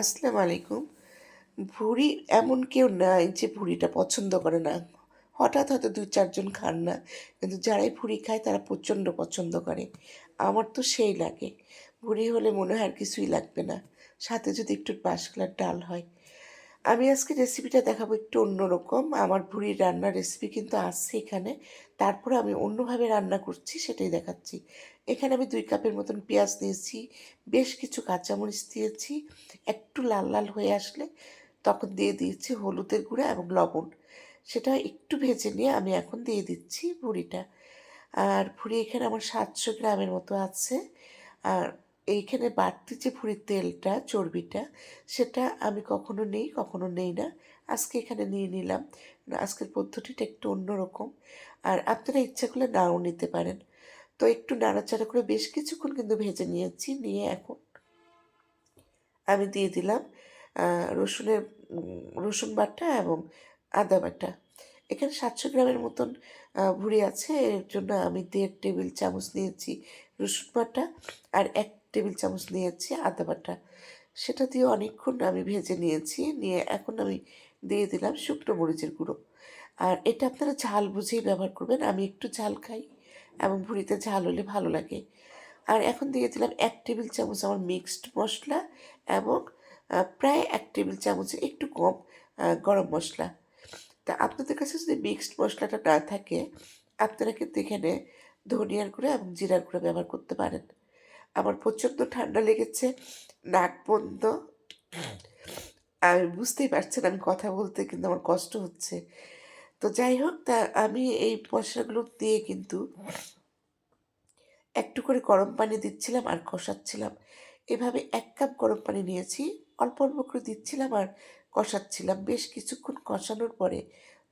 আসসালামু আলাইকুম। ভুড়ি এমন কেউ নাই যে ভুড়িটা পছন্দ করে না। হঠাৎ হয়তো দুই চারজন খান না, কিন্তু যারাই ভুড়ি খায় তারা প্রচণ্ড পছন্দ করে। আমার তো সেই লাগে। ভুড়ি হলে মনে হয় আর কিছুই লাগবে না। সাথে যদি একটু বাঁশকলার ডাল হয় আমি আজকে রেসিপিটা দেখাবো একটু অন্যরকম। আমার ভুড়ির রান্নার রেসিপি কিন্তু আসছে এখানে। তারপরে আমি অন্যভাবে রান্না করছি, সেটাই দেখাচ্ছি। এখানে আমি দুই কাপের মতন পেঁয়াজ নিয়েছি, বেশ কিছু কাঁচামরিচ দিয়েছি। একটু লাল লাল হয়ে আসলে তখন দিয়ে দিয়েছি হলুদের গুঁড়া এবং লবণ। সেটা একটু ভেজে নিয়ে আমি এখন দিয়ে দিচ্ছি ভুড়িটা আর ভুড়ি এখানে আমার সাতশো গ্রামের মতো আছে। আর এইখানে বাড়তি যে ভুঁড়ির তেলটা, চর্বিটা, সেটা আমি কখনো নেই কখনো নেই না। আজকে এখানে নিয়ে নিলাম। আজকের পদ্ধতিটা একটু অন্যরকম। আর আপনারা ইচ্ছা করলে নাও নিতে পারেন। তো একটু নাড়াচাড়া করে বেশ কিছুক্ষণ কিন্তু ভেজে নিয়েছি, নিয়ে এখন আমি দিয়ে দিলাম রসুনের রসুন বাটা এবং আদা বাটা। এখানে সাতশো গ্রামের মতন ভুঁড়ি আছে। এর জন্য আমি দেড় টেবিল চামচ নিয়েছি রসুন বাটা। আর এক টেবিল চামচ নিয়েছি, আদা বাটা। সেটা দিয়ে অনেকক্ষণ আমি ভেজে নিয়েছি, নিয়ে এখন আমি দিয়ে দিলাম শুকনো মরিচের গুঁড়ো। আর এটা আপনারা ঝাল বুঝেই ব্যবহার করবেন, আমি একটু ঝাল খাই এবং ভুঁড়িতে ঝাল হলে ভালো লাগে। আর এখন দিয়ে দিলাম এক টেবিল চামচ আমার মিক্সড মশলা এবং প্রায় এক টেবিল চামচের একটু কম গরম মশলা। তা আপনাদের কাছে যদি মিক্সড মশলাটা না থাকে, আপনারা কিন্তু এখানে ধনিয়ার গুঁড়ো এবং জিরার গুঁড়ো ব্যবহার করতে পারেন। আমার প্রচণ্ড ঠান্ডা লেগেছে, নাক বন্ধ। আমি বুঝতেই পারছেন আমি কথা বলতে কিন্তু আমার কষ্ট হচ্ছে। তো যাই হোক, তা আমি এই মশলাগুলো দিয়ে কিন্তু একটু করে গরম পানি দিচ্ছিলাম আর কষাচ্ছিলাম। এভাবে এক কাপ গরম পানি নিয়েছি, অল্প অল্প করে দিচ্ছিলাম আর কষাচ্ছিলাম। বেশ কিছুক্ষণ কষানোর পরে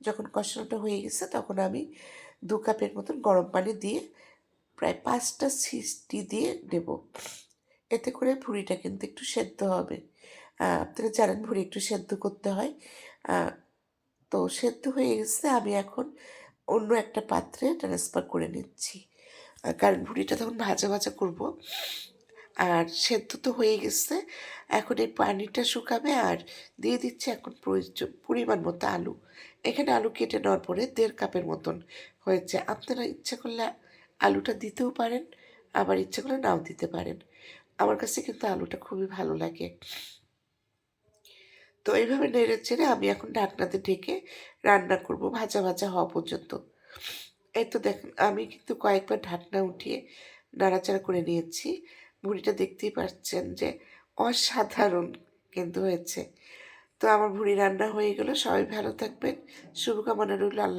যখন কষানোটা হয়ে গেছে তখন আমি দু কাপের মতন গরম পানি দিয়ে প্রায় পাঁচটা সিস্টি দিয়ে নেব এতে করে ভুঁড়িটা কিন্তু একটু সেদ্ধ হবে। আপনারা জানেন ভুঁড়ি একটু সেদ্ধ করতে হয়। তো সেদ্ধ হয়ে গেছে, আমি এখন অন্য একটা পাত্রে ট্রান্সফার করে নিচ্ছি। কারণ ভুঁড়িটা তখন ভাজা ভাজা করব। আর সেদ্ধ তো হয়ে গেছে, এখন এই পানিটা শুকাবে আর দিয়ে দিচ্ছি এখন প্রয়োজন পরিমাণ মতো আলু। এখানে আলু কেটে নেওয়ার পরে দেড় কাপের মতন হয়েছে। আপনারা ইচ্ছা করলে আলুটা দিতেও পারেন, আবার ইচ্ছে করে নাও দিতে পারেন। আমার কাছে কিন্তু আলুটা খুবই ভালো লাগে। তো এইভাবে নেড়ে চেড়ে আমি এখন ঢাকনাতে ঢেকে রান্না করব ভাজা ভাজা হওয়া পর্যন্ত। এই তো দেখেন, আমি কিন্তু কয়েকবার ঢাকনা উঠিয়ে নাড়াচাড়া করে নিয়েছি। ভুড়িটা দেখতেই পাচ্ছেন যে অসাধারণ কিন্তু হয়েছে। তো আমার ভুড়ি রান্না হয়ে গেল, সবাই ভালো থাকবেন, শুভকামনা রইল, আল্লাহ